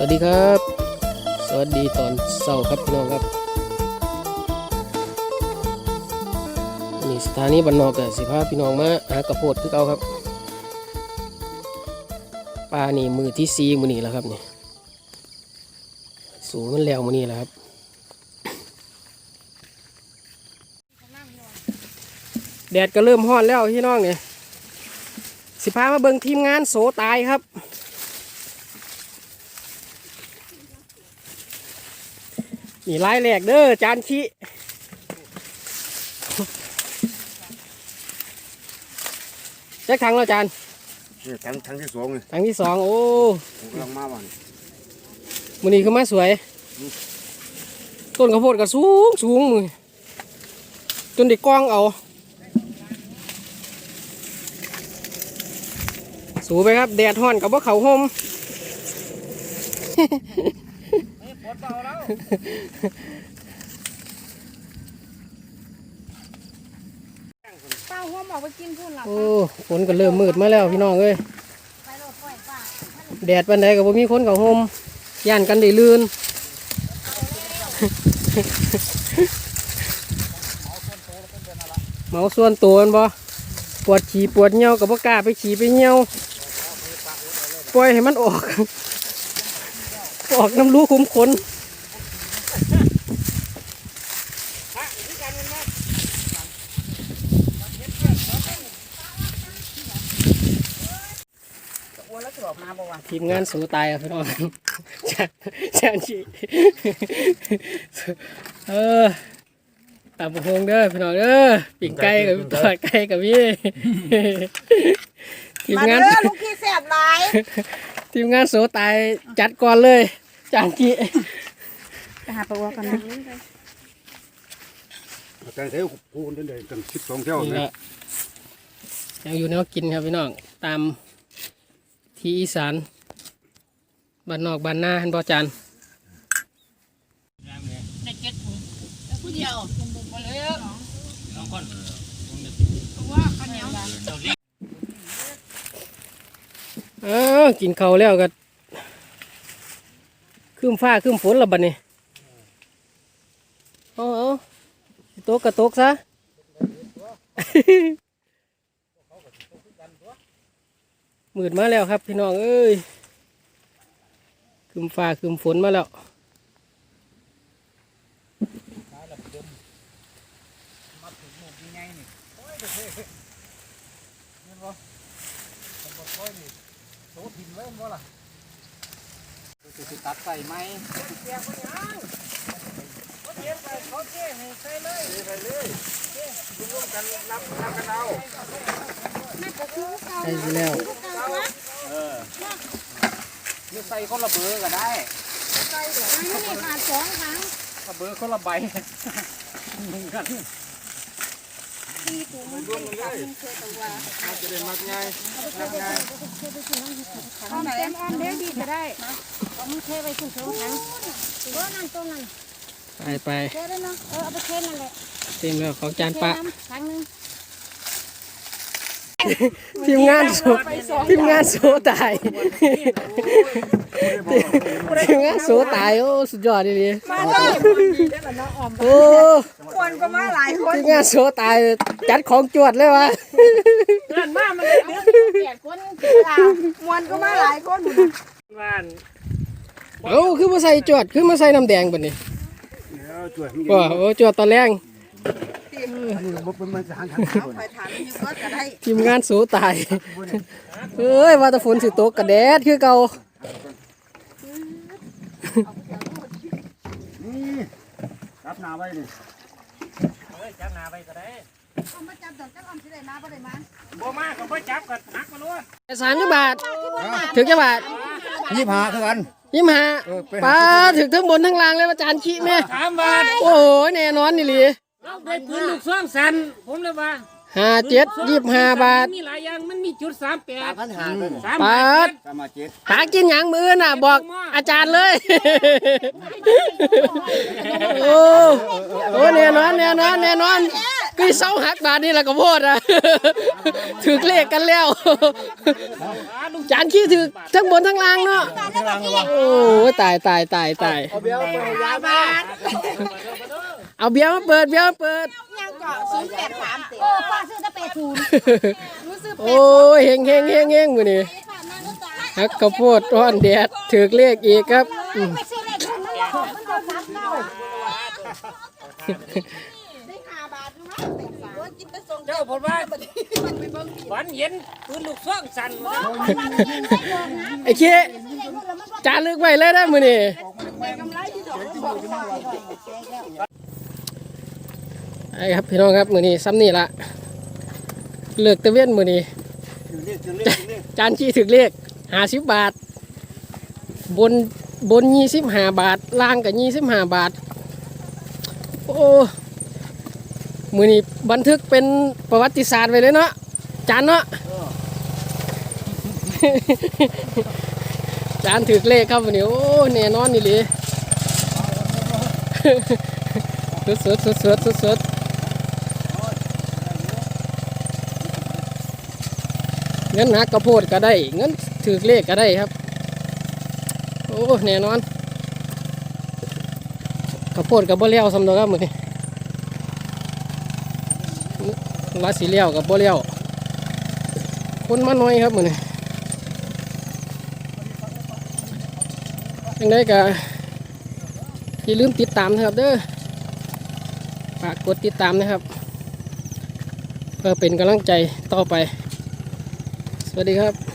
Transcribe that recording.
สวัสดีครับ สวัสดีตอนเช้าครับพี่น้องครับนี่สถานีบันนอกกับสิพาพี่น้องมาหากระโพดคือเก่าครับปลานี่มือที่ซีมือนี่แล้วครับนี่สูงมันแล้วมือนี่แล้วครับแดดก็เริ่มฮ้อนแล้วพี่น้องเนี่ยสิพามาเบิ่งทีมงานโสตายครับ นี่ลายแหลกเด้อจานชิแจ็คถังแล้วจานนี่ทั้งทั้งที่สองเลยถังที่สองโอ้ผมกำลังมาวันมือนี้คือมาสวย ต้นข้าวโพดก็สูงสูงมือจนได้กล้องเอา สูไปครับ แดดฮ้อนกับว่าเขาห่ม ป้าหัวหมอกไปกินพุ่นหลับโอ้ฝนก็เริ่มมืดมาแล้วพี่น้องเอ้ยไปโลดปล่อยป้าแดดปันใดก็บ่มีคนเขาห่มย่านกันได้ลื่นเมาส่วนตัวมันบ่ปวดฉี่ปวดเหี่ยวกับบ่กล้าไปฉี่ไปเหี่ยวปล่อยให้มันออก ออกน้ำรูขุมขนอ้วนแล้วจะออกมาบ่วะทีมงานสู้ตายครับพี่น้องจานจานชีเออตามพงเด้อพี่น้องเด้อปิ่งไก่กับทอดไก่กับพี่ทีมมางานเด้อลูกขี้แสบหลายทีมงานโสตายจัดก่อนเลย จานกี้ไปหาปลาอ้วกันนะแต่เท่ากูนั่นเลยตั้งสิบสองเท่านี่นะแหละยังอยู่แนวกินครับพี่น้องตามที่อีสานบ้านนอกบ้านนาหันบ่จานในเก็ตถุงผู้เดียวมาเลยสองคนตัวข้าวเหนียวเออกินข้าวแล้วก็ ขึ้นฟ้าขึ้นฝนและบัดนี้เอาเอาสิตกกระตกซะมืดมาแล้วครับพี่น้องเอ้ยขึ้นฟ้าขึ้นฝนมาแล้ว ตัดใส่ไหมใช่เลยใสิแล้วนี่ใส่คนละเบอร์ก็ได้นี่ขาดสองครั้งละเบอร์คนละใบตีถุงมันตีกับมึงเคยตัวจะได้มักง่ายมักง่าย เอาไหนอ้อมเด้ดี ก็ได้เอามึงเทไปถุงถุงครั้งเออนั่นตัวนั้นไปไปเทได้เนาะเออเอาไปเทนั่นแหละเต็มแล้วของจานปะครั้งนึงทีมงานโซทีมงานโซตายทีมงานโซตายโอ้สุดยอดเลยมาเลยโอ้คนก็มาหลายคนทีมงานโซตายจัดของจวดเลยวะเกินมามันเลยเดือดแปดคนมวนก็มาหลายคน เอ้าคือมาใส่จวดคือมาใส่น้ำแดงบัดนี้เดี๋ยวช่วยมันว้าโอ้จวดตอนแรงมันเป็นมันสารทันคนไปถามอยู่ก็จะได้ทีมงานโซตายเอ้ยว่าแตะฝนสิตกกระแดดคือเก่านี่รับหนาไว้นี่เอามาจับดอกจักอ้อมสิได้มาบ่ได้มาสามสิบบาท ถึงจะบาทยี่ห้าเท่ากันยี่สิบห้าเออไปป้าถึงทั้งบนทั้งล่างเลยว่าจานขี้แม่สามบาทโอ้โหแน่นอนนี่หลีได้ปืนลูกซองสันผมเลยว่าห้าเจ็ดยี่สิบห้าบาทมันมีหลายอย่างมันมีจุดสามแปดพันหาเลยสามบาบาททสามมาเจ็ดหากินอย่างมือน่ะ บอกอาจารย์เลย โอ้โอ้แน่นอนแน่นอนแน่นอน ก็เศร้าหักบาทนี่แหละก็โพดอะถือเลขกันแล้วจานขี้ถือทั้งบนทั้งล่างเนาะโอ้ยตายตายตายตายเอาเบี้ยวไปยาบ้านเอาเบียร์มาเปิดเบียร์มาเปิดยังเกาะศูนย์แปดสามเออป้าซื้อตะเป็ดศูนย์รู้สึกโอ้ยเฮงเฮงเฮงเฮงมือนี่ฮักข้าวโพดร้อนแดดถือเลขอีกครับ ผมว่าฝันเห็นปืนลูกซองสั่นไอ้เคีจารึกไว้เลยนะมือนี่ไอ้ครับพี่น้องครับมือนี้ซ้ำนี่ละเลือกตะเวนมือนี้จานขี้ถึกเลขหาสิบบาท บนบนยี่สิบห้าบาท ล่างกับยี่สิบห้าบาท โอ้ มือนี้บันทึกเป็นประวัติศาสตร์ไว้เลยเนาะจานเนาะจานถึกเลขครับวันนี้โอ้แน่นอนนี่เลยสุดสุดสุดสุดสุดสุดเงินหักกระโพดก็ได้ เงินถือเลขก็ได้ครับ โอ้แน่นอนกระโพดกับบ่เลี้ยวสำตัวครับมือนี้ ลาสีเลี้ยวกับบ่เลี้ยวคนมาหน่อยครับมือนี้ยังไงก็อย่าลืมติดตามนะครับเด้อฝากกดติดตามนะครับ เพื่อเป็นกำลังใจต่อไป สวัสดีครับ